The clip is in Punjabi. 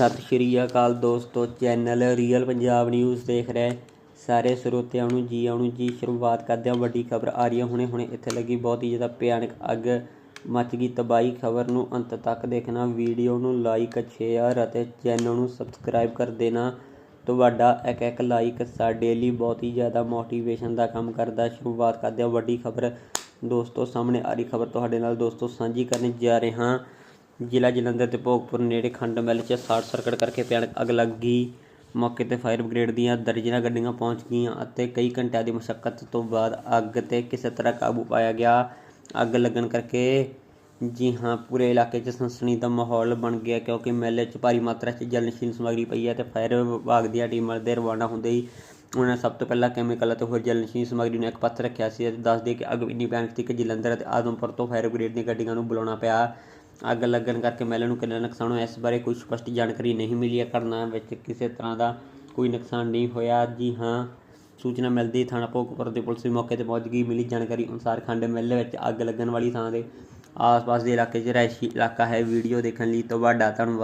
ਸਤਿ ਸ਼੍ਰੀ ਅਕਾਲ ਦੋਸਤੋ, ਚੈਨਲ ਰੀਅਲ ਪੰਜਾਬ ਨਿਊਜ਼ ਦੇਖ ਰਹੇ ਸਾਰੇ ਸਰੋਤਿਆਂ ਨੂੰ ਜੀ ਆਉਣ ਜੀ ਸ਼ੁਰੂਆਤ ਕਰਦੇ ਹਾਂ। ਵੱਡੀ ਖਬਰ ਆ ਰਹੀ ਹੈ। ਹੁਣੇ ਹੁਣੇ ਇੱਥੇ ਲੱਗੀ ਬਹੁਤ ਹੀ ਜ਼ਿਆਦਾ ਭਿਆਨਕ ਅੱਗ, ਮੱਚ ਗਈ ਤਬਾਹੀ ਖਬਰ ਨੂੰ ਅੰਤ ਤੱਕ ਦੇਖਣਾ। ਵੀਡੀਓ ਨੂੰ ਲਾਈਕ ਸ਼ੇਅਰ ਅਤੇ ਚੈਨਲ ਨੂੰ ਸਬਸਕ੍ਰਾਈਬ ਕਰ ਦੇਣਾ। ਤੁਹਾਡਾ ਇੱਕ ਇੱਕ ਲਾਈਕ ਸਾਡੇ ਲਈ ਬਹੁਤ ਹੀ ਜ਼ਿਆਦਾ ਮੋਟੀਵੇਸ਼ਨ ਦਾ ਕੰਮ ਕਰਦਾ। ਸ਼ੁਰੂਆਤ ਕਰਦੇ ਹਾਂ। ਵੱਡੀ ਖਬਰ ਦੋਸਤੋ, ਸਾਹਮਣੇ ਆ ਰਹੀ ਖਬਰ ਤੁਹਾਡੇ ਨਾਲ ਦੋਸਤੋ, ਸਾਂਝੀ ਕਰਨ ਜਾ ਰਹੇ ਹਾਂ। ਜ਼ਿਲ੍ਹਾ ਜਲੰਧਰ ਤੇ ਭੋਗਪੁਰ ਨੇੜੇ ਖੰਡ ਮਿੱਲ 'ਚ ਸ਼ਾਰਟ ਸਰਕਟ ਕਰਕੇ ਭਿਆਨਕ ਅੱਗ ਲੱਗ ਗਈ। ਮੌਕੇ ਤੇ ਫਾਇਰ ਬ੍ਰਿਗੇਡ ਦੀਆਂ ਦਰਜਨਾਂ ਗੱਡੀਆਂ ਪਹੁੰਚ ਗਈਆਂ ਅਤੇ ਕਈ ਘੰਟਿਆਂ ਦੀ ਮਸ਼ੱਕਤ ਤੋਂ ਬਾਅਦ ਅੱਗ ਤੇ ਕਿਸੇ ਤਰ੍ਹਾਂ ਕਾਬੂ ਪਾਇਆ ਗਿਆ। ਅੱਗ ਲੱਗਣ ਕਰਕੇ ਜੀ ਹਾਂ, ਪੂਰੇ ਇਲਾਕੇ 'ਚ ਸਨਸਨੀ ਦਾ ਮਾਹੌਲ ਬਣ ਗਿਆ ਕਿਉਂਕਿ ਮੇਲੇ 'ਚ ਭਾਰੀ ਮਾਤਰਾ 'ਚ ਜਲਨਸ਼ੀਲ ਸਮੱਗਰੀ ਪਈ ਹੈ ਤੇ ਫਾਇਰ ਵਿਭਾਗ ਦੀਆਂ ਟੀਮਾਂ ਦੇ ਰਵਾਨਾ ਹੁੰਦੇ ਹੀ ਉਹਨਾਂ ਨੇ ਸਭ ਤੋਂ ਪਹਿਲਾਂ ਕੈਮੀਕਲ ਅਤੇ ਹੋਰ ਜਲਨਸ਼ੀਲ ਸਮੱਗਰੀ ਨੂੰ ਇੱਕ ਪਾਸੇ ਰੱਖਿਆ ਸੀ ਅਤੇ ਦੱਸ ਕਿ ਅੱਗ ਇੰਨੀ ਭਿਆਨਕ ਸੀ ਕਿ ਜਲੰਧਰ ਅਤੇ ਆਦਮਪੁਰ ਤੋਂ ਫਾਇਰ ਬ੍ਰਿਗੇਡ ਦੀਆਂ ਗੱਡੀਆਂ ਨੂੰ ਬੁਲਾਉਣਾ ਪਿਆ। ਅੱਗ ਲੱਗਣ ਕਰਕੇ ਮੇਲੇ ਨੂੰ ਕਿੰਨਾ ਨੁਕਸਾਨ ਹੋਇਆ, ਇਸ ਬਾਰੇ ਕੋਈ ਸਪਸ਼ਟ ਜਾਣਕਾਰੀ ਨਹੀਂ ਮਿਲੀ ਹੈ। ਘਟਨਾ ਵਿੱਚ ਕਿਸੇ ਤਰ੍ਹਾਂ ਦਾ ਕੋਈ ਨੁਕਸਾਨ ਨਹੀਂ ਹੋਇਆ। ਜੀ ਹਾਂ, ਸੂਚਨਾ ਮਿਲਦੀ ਥਾਣਾ ਭੋਗਪੁਰ ਦੇ ਪੁਲਿਸ ਵੀ ਮੌਕੇ ਤੇ ਪਹੁੰਚ ਗਈ। ਮਿਲੀ ਜਾਣਕਾਰੀ ਅਨੁਸਾਰ ਖੰਡ ਮਿੱਲ ਵਿੱਚ ਅੱਗ ਲੱਗਣ ਵਾਲੀ ਥਾਂ ਦੇ ਆਸ-ਪਾਸ ਦੇ ਇਲਾਕੇ 'ਚ ਰਿਹਾਇਸ਼ੀ ਇਲਾਕਾ ਹੈ। ਵੀਡੀਓ ਦੇਖਣ ਲਈ ਤੁਹਾਡਾ ਧੰਨਵਾਦ।